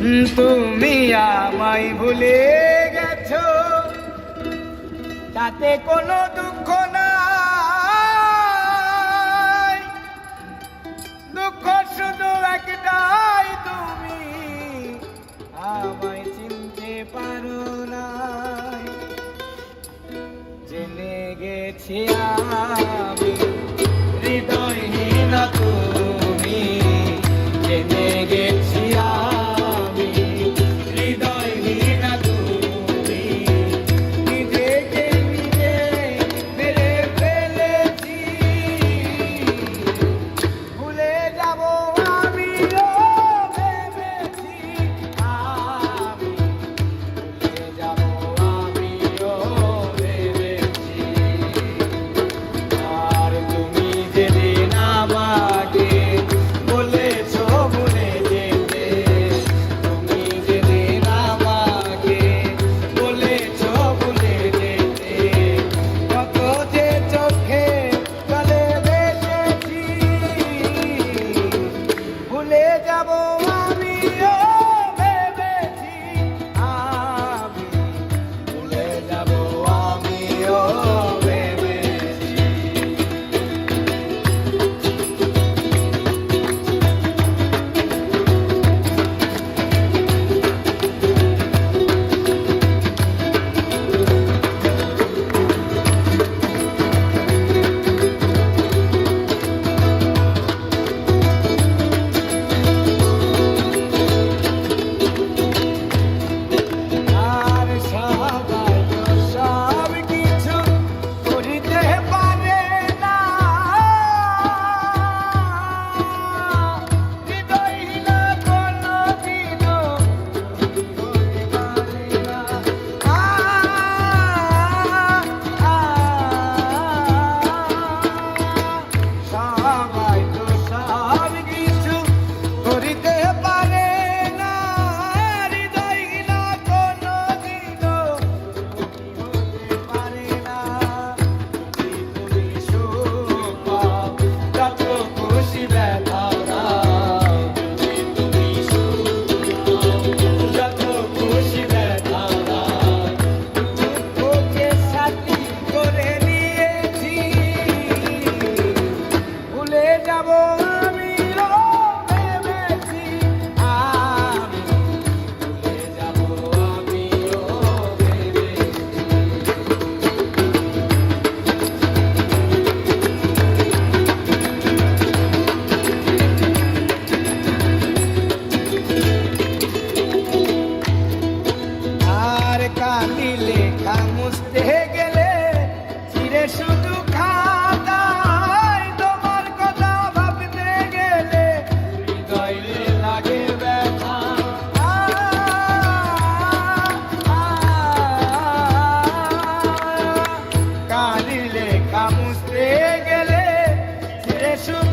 তুমি আমায় ভুলে গেছ। তাতে কোনো দুঃখ নাই। দুঃখ শুধু একটাই তুমি আমায় চিনতে পারো না জেনে গেছি আর devil. special